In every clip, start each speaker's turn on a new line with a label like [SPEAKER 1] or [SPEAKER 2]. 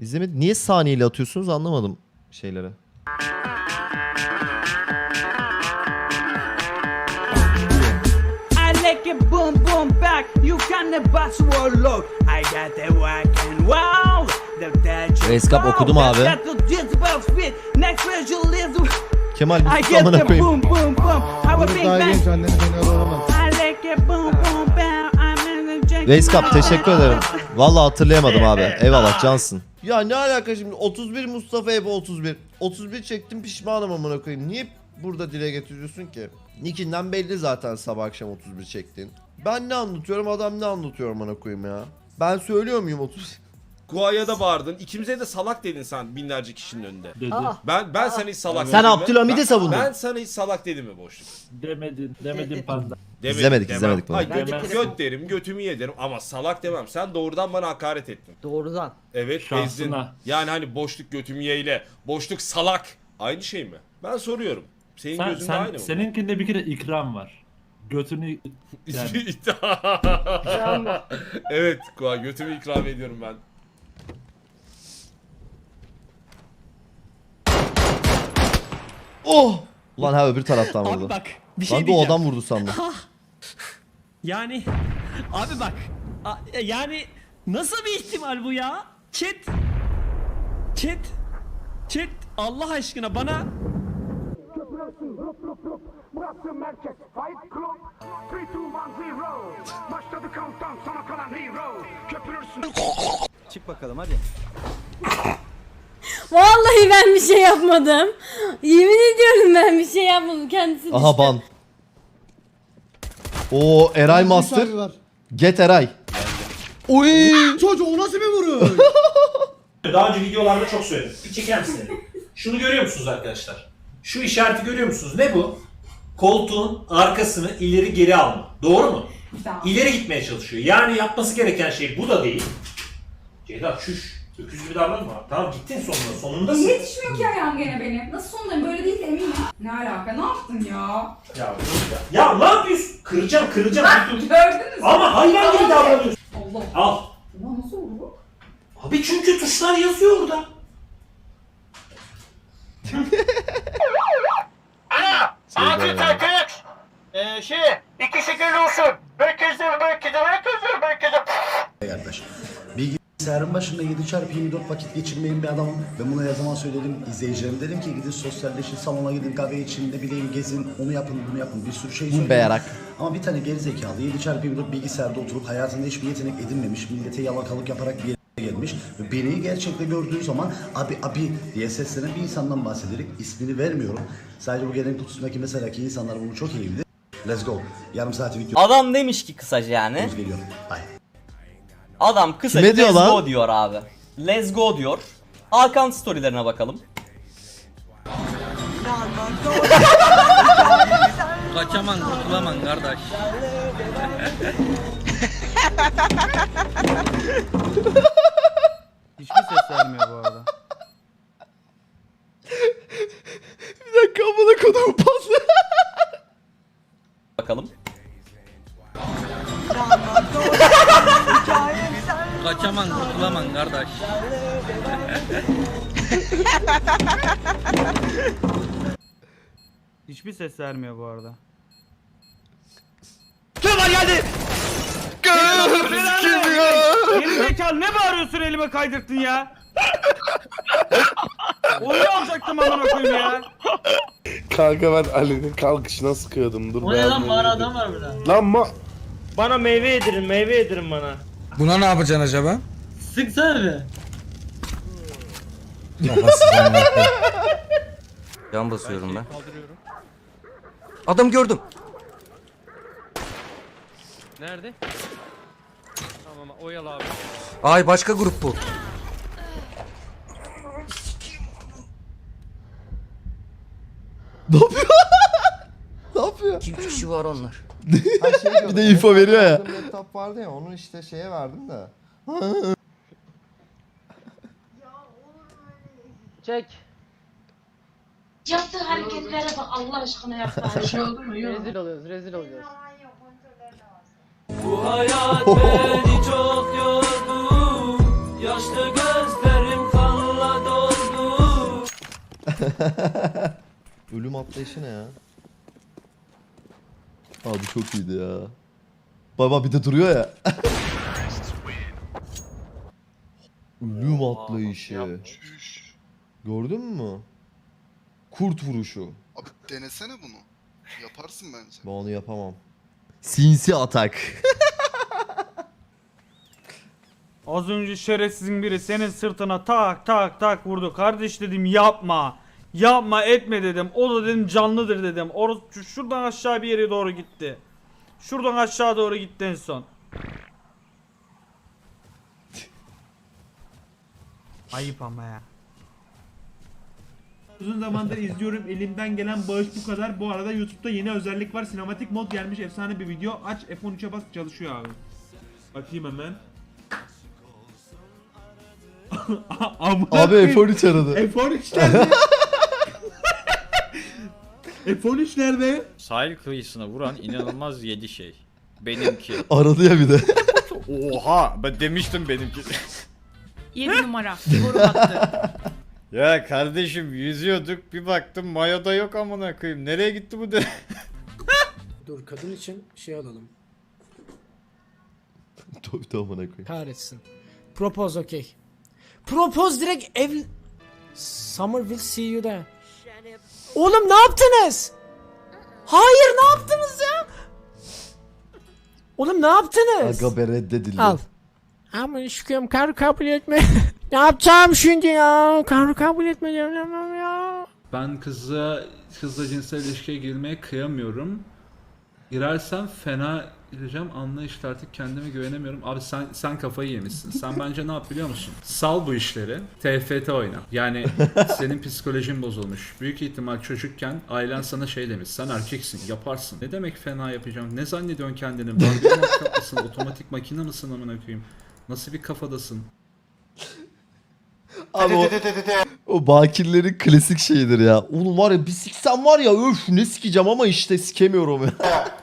[SPEAKER 1] İzlemedim. Niye saniyeyle atıyorsunuz anlamadım şeyleri.
[SPEAKER 2] I like it boom boom back. You can the boss warlord. I got the whack and wow. The dodge.
[SPEAKER 1] Race Cup okudum abi. Kemal bir
[SPEAKER 2] get
[SPEAKER 1] amına koyayım. Cup teşekkür ederim. Vallahi hatırlayamadım abi. Eyvallah cansın. Ya ne alaka şimdi 31 Mustafa Ebe 31. 31 çektim pişmanım amına koyayım. Niye burada dile getiriyorsun ki? Nickinden belli zaten sabah akşam 31 çektin. Ben ne anlatıyorum adam ne anlatıyor amına koyayım ya. Ben söylüyor muyum 30?
[SPEAKER 3] Gua'ya da bağırdın. İkimize de salak dedin sen binlerce kişinin önünde.
[SPEAKER 4] Dedi.
[SPEAKER 3] Ben ben sana hiç salak
[SPEAKER 1] Sen
[SPEAKER 3] dedim mi?
[SPEAKER 1] Abdülhamid'i
[SPEAKER 3] Ben-
[SPEAKER 1] savundun.
[SPEAKER 3] Ben sana hiç salak dedim mi boşluk?
[SPEAKER 4] Demedin. Demedin panda.
[SPEAKER 3] Demedim,
[SPEAKER 1] İzlemedik,
[SPEAKER 3] demem.
[SPEAKER 1] izlemedik bunu.
[SPEAKER 3] Hayır, göt,
[SPEAKER 4] Demez.
[SPEAKER 3] göt derim, götümü yederim ama salak demem. Sen doğrudan bana hakaret ettin.
[SPEAKER 5] Doğrudan.
[SPEAKER 3] Evet,
[SPEAKER 4] Şansına.
[SPEAKER 3] ezdin. Yani hani boşluk götümü yeyle, boşluk salak. Aynı şey mi? Ben soruyorum. Senin
[SPEAKER 4] Sen,
[SPEAKER 3] gözünde
[SPEAKER 4] sen
[SPEAKER 3] aynı mı?
[SPEAKER 4] seninkinde bir kere ikram var. Götünü yani.
[SPEAKER 3] evet, Gua götümü ikram ediyorum ben.
[SPEAKER 1] Oh! Ulan ha öbür taraftan
[SPEAKER 6] Abi
[SPEAKER 1] vurdu.
[SPEAKER 6] bak bir şey
[SPEAKER 1] de o
[SPEAKER 6] diyeceğim.
[SPEAKER 1] adam vurdu sandım.
[SPEAKER 6] Yani abi bak a- yani nasıl bir ihtimal bu ya? Chat Chat Chat Allah aşkına bana
[SPEAKER 7] Burası merkez Fight Club 3, 2, 1, 0 Başladı countdown sana kalan hero Köpürürsün
[SPEAKER 8] Çık bakalım hadi.
[SPEAKER 9] Vallahi ben bir şey yapmadım. Yemin ediyorum ben bir şey yapmadım. Kendisi
[SPEAKER 1] Aha ban. Oo Eray Master. Get Eray. Oy!
[SPEAKER 10] Çocuğu o nasıl bir vuruş?
[SPEAKER 11] Daha önce videolarda çok söyledim. Bir çeker misin? Şunu görüyor musunuz arkadaşlar? Şu işareti görüyor musunuz? Ne bu? Koltuğun arkasını ileri geri alma. Doğru mu? İleri gitmeye çalışıyor. Yani yapması gereken şey bu da değil. Ceyda çüş. Öküz gibi davranma. Tamam gittin sonunda. Sonundasın.
[SPEAKER 9] Yetişmiyor ki ayağım gene benim. Nasıl sondayım böyle değil de eminim. Ne alaka ne yaptın ya?
[SPEAKER 11] Ya, ya, ya ne yapıyorsun? Kıracağım kıracağım. Dur.
[SPEAKER 9] Gördünüz mü?
[SPEAKER 11] Ama hayvan gibi davranıyorsun.
[SPEAKER 9] Allah.
[SPEAKER 11] Al.
[SPEAKER 9] Ulan nasıl oldu bu?
[SPEAKER 11] Abi çünkü tuşlar yazıyor orada.
[SPEAKER 7] Acil takip Eee şey İki şekilli olsun Merkezde merkezde merkezde merkezde
[SPEAKER 8] Kardeş. Bilgisayarın başında 7 çarpı 24 vakit geçirmeyin bir adamım. Ben bunu her zaman söyledim. İzleyicilerim dedim ki gidin sosyalleşin, salona gidin, kahve için, ne bileyim gezin, onu yapın, bunu yapın. Bir sürü şey söyledim.
[SPEAKER 1] beyarak.
[SPEAKER 8] Ama bir tane gerizekalı 7 çarpı 24 bilgisayarda oturup hayatında hiçbir yetenek edinmemiş, millete yalakalık yaparak bir yere gelmiş. Ve beni gerçekte gördüğü zaman abi abi diye seslenen bir insandan bahsederek ismini vermiyorum. Sadece bu gelen kutusundaki mesela ki insanlar bunu çok iyi bilir. Let's go. Yarım saat video
[SPEAKER 5] Adam demiş ki kısaca yani.
[SPEAKER 8] geliyor. Bye.
[SPEAKER 5] Adam
[SPEAKER 1] diyor
[SPEAKER 5] let's
[SPEAKER 1] lan?
[SPEAKER 5] go diyor abi. Let's go diyor. Hakan storylerine bakalım.
[SPEAKER 6] kaçaman kurtulaman kardeş.
[SPEAKER 10] Hiçbir ses vermiyor bu arada.
[SPEAKER 6] Kaçaman kurtulaman kardeş.
[SPEAKER 10] Hiçbir ses vermiyor bu arada.
[SPEAKER 2] Gerizekalı ne bağırıyorsun elime kaydırttın ya? Onu alacaktım amına koyayım ya.
[SPEAKER 10] Kanka ben Ali'nin kalkışına sıkıyordum. Dur
[SPEAKER 6] O ne lan var adam var burada.
[SPEAKER 10] Lan ma...
[SPEAKER 2] Bana meyve yedirin meyve yedirin bana.
[SPEAKER 10] Buna ne yapacaksın acaba?
[SPEAKER 6] Sıksana bir.
[SPEAKER 5] Can basıyorum ben. Adam gördüm.
[SPEAKER 6] Nerede? Tamam oyalı abi.
[SPEAKER 5] Ay başka grup bu. 2 3 kişi var onlar.
[SPEAKER 1] Ha, şey diyorum, de info veriyor ya.
[SPEAKER 10] aldığım Laptop vardı ya onu işte şeye verdim de.
[SPEAKER 5] Çek.
[SPEAKER 9] Yaptı herkes merhaba Allah aşkına yaptı. Her şey oldu mu? Yok.
[SPEAKER 5] Rezil oluyoruz, rezil oluyoruz.
[SPEAKER 6] Bu hayat beni çok yordu Yaşlı gözlerim kanla doldu
[SPEAKER 1] Ölüm atlayışı ne ya? Abi çok iyiydi ya. Baba bir de duruyor ya. Ölüm atlayışı. Gördün mü? Kurt vuruşu.
[SPEAKER 12] Abi denesene bunu. Yaparsın bence.
[SPEAKER 1] Ben onu yapamam. Sinsi atak.
[SPEAKER 13] Az önce şerefsizin biri senin sırtına tak tak tak vurdu. Kardeş dedim yapma. Yapma etme dedim. O da dedim canlıdır dedim. Orası şuradan aşağı bir yere doğru gitti. Şuradan aşağı doğru gitti en son. Ayıp ama ya.
[SPEAKER 14] Uzun zamandır izliyorum. Elimden gelen bağış bu kadar. Bu arada YouTube'da yeni özellik var. Sinematik mod gelmiş. Efsane bir video. Aç F13'e bas çalışıyor abi. Bakayım hemen.
[SPEAKER 1] Abi
[SPEAKER 14] koyayım.
[SPEAKER 1] F13 aradı.
[SPEAKER 14] F13 nerede? F13 nerede?
[SPEAKER 13] Sahil kıyısına vuran inanılmaz yedi şey. Benimki.
[SPEAKER 1] Aradı ya bir de.
[SPEAKER 13] Oha ben demiştim benimki.
[SPEAKER 15] 7 numara. Baktı.
[SPEAKER 13] ya kardeşim yüzüyorduk bir baktım mayoda yok amına koyayım. Nereye gitti bu de?
[SPEAKER 14] Dur kadın için şey alalım.
[SPEAKER 1] Tabii tamam amına koyayım.
[SPEAKER 14] Kahretsin. Propose okey. Propose direkt ev... Summer will see you there. Oğlum ne yaptınız? Hayır ne yaptınız ya? Oğlum ne yaptınız?
[SPEAKER 1] Aga be reddedildi.
[SPEAKER 14] Al. Ama şükürüm kar kabul etme. ne yapacağım şimdi ya? Kar kabul etme diyorum ya.
[SPEAKER 4] Ben kızla kızla cinsel ilişkiye girmeye kıyamıyorum. Girersem fena gireceğim. Anlayışla artık kendime güvenemiyorum. Abi sen sen kafayı yemişsin. Sen bence ne yap biliyor musun? Sal bu işleri. TFT oyna. Yani senin psikolojin bozulmuş. Büyük ihtimal çocukken ailen sana şey demiş. Sen erkeksin, yaparsın. Ne demek fena yapacağım? Ne zannediyorsun kendini? Barbie matkap mısın? Otomatik makine mısın amına koyayım? Nasıl bir kafadasın?
[SPEAKER 1] Abi o, o bakirlerin klasik şeyidir ya. Oğlum var ya bir siksem var ya öf ne sikeceğim ama işte sikemiyorum ya.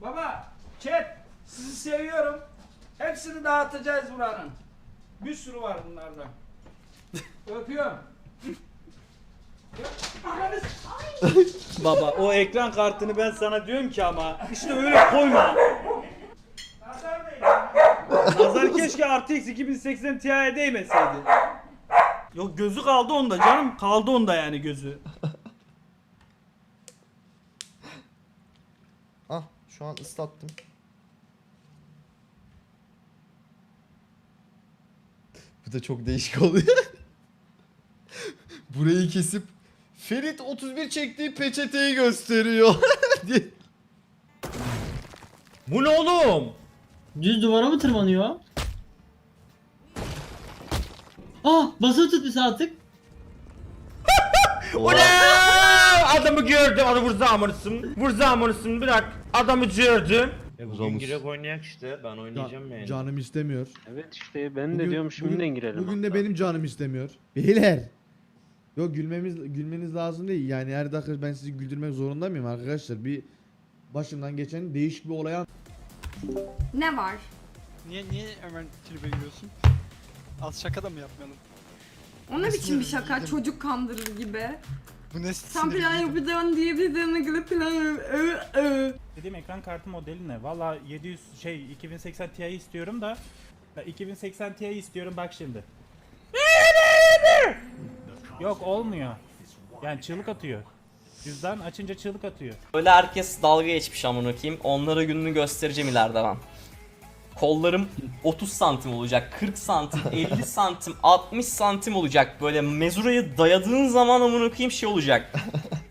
[SPEAKER 9] Baba, chat sizi seviyorum. Hepsini dağıtacağız buranın. Bir sürü var bunlardan. Öpüyorum. Baba o ekran kartını ben sana diyorum ki ama işte öyle koyma. Nazar keşke RTX 2080 Ti'ye değmeseydi. Yok gözü kaldı onda canım. Kaldı onda yani gözü.
[SPEAKER 1] Ah şu an ıslattım. Bu da çok değişik oluyor. Burayı kesip Ferit 31 çektiği peçeteyi gösteriyor.
[SPEAKER 13] Bu ne oğlum? Düz duvara mı tırmanıyor? Ah basılı tut bir saatlik.
[SPEAKER 1] Oha.
[SPEAKER 13] Adamı gördüm. Adamı vur zamanısın. Vur zamanısın. Bırak. Adamı gördüm.
[SPEAKER 1] Ramus.
[SPEAKER 13] oynayak işte. Ben oynayacağım yani.
[SPEAKER 14] Canım istemiyor.
[SPEAKER 13] Evet işte ben
[SPEAKER 14] Bugün-
[SPEAKER 13] de diyorum
[SPEAKER 14] bugün-
[SPEAKER 13] şimdiden girelim.
[SPEAKER 14] Bugün de
[SPEAKER 13] hatta.
[SPEAKER 14] benim canım istemiyor. Beyler. Yok gülmemiz gülmeniz lazım değil. Yani her dakika ben sizi güldürmek zorunda mıyım arkadaşlar? Bir başımdan geçen değişik bir olaya
[SPEAKER 15] Ne var?
[SPEAKER 13] Niye niye hemen tribe giriyorsun? Az şaka da mı yapmayalım?
[SPEAKER 15] O ne biçim bir şaka? Çocuk kandırır gibi.
[SPEAKER 13] Bu ne
[SPEAKER 15] Sen plan yapacağın diye bir de göre plan yap- Ö, ö.
[SPEAKER 14] Dediğim ekran kartı modeli ne? Valla 700 şey 2080 Ti istiyorum da ya 2080 Ti istiyorum bak şimdi. Yok olmuyor. Yani çığlık atıyor. Cüzdan açınca çığlık atıyor.
[SPEAKER 5] Öyle herkes dalga geçmiş amına koyayım. Onlara gününü göstereceğim ileride ben. Kollarım 30 santim olacak, 40 santim, 50 santim, 60 santim olacak. Böyle mezurayı dayadığın zaman amına koyayım şey olacak.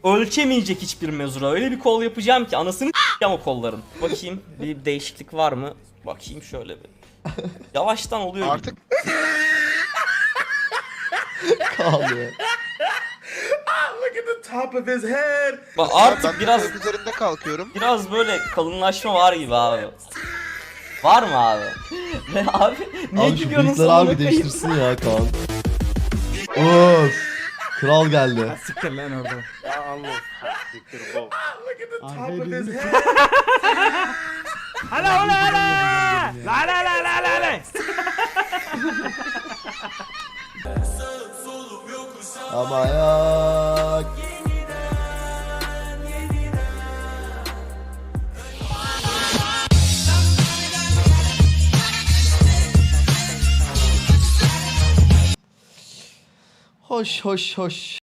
[SPEAKER 5] Ölçemeyecek hiçbir mezura. Öyle bir kol yapacağım ki anasını s**eyim o kolların. Bakayım bir değişiklik var mı? Bakayım şöyle bir. Yavaştan oluyor. Artık
[SPEAKER 1] Kalıyor.
[SPEAKER 5] Bak artık biraz
[SPEAKER 12] üzerinde kalkıyorum.
[SPEAKER 5] biraz böyle kalınlaşma var gibi abi. Var mı abi? Ne abi? Niye
[SPEAKER 1] Abi şu
[SPEAKER 5] gülüyorsun
[SPEAKER 1] bıyıkları abi değiştirsin ya Kaan. Of. Kral geldi.
[SPEAKER 9] Siktir lan orada. Hala hala hala. La la la la la la.
[SPEAKER 1] Ama ya. Hoş hoş hoş.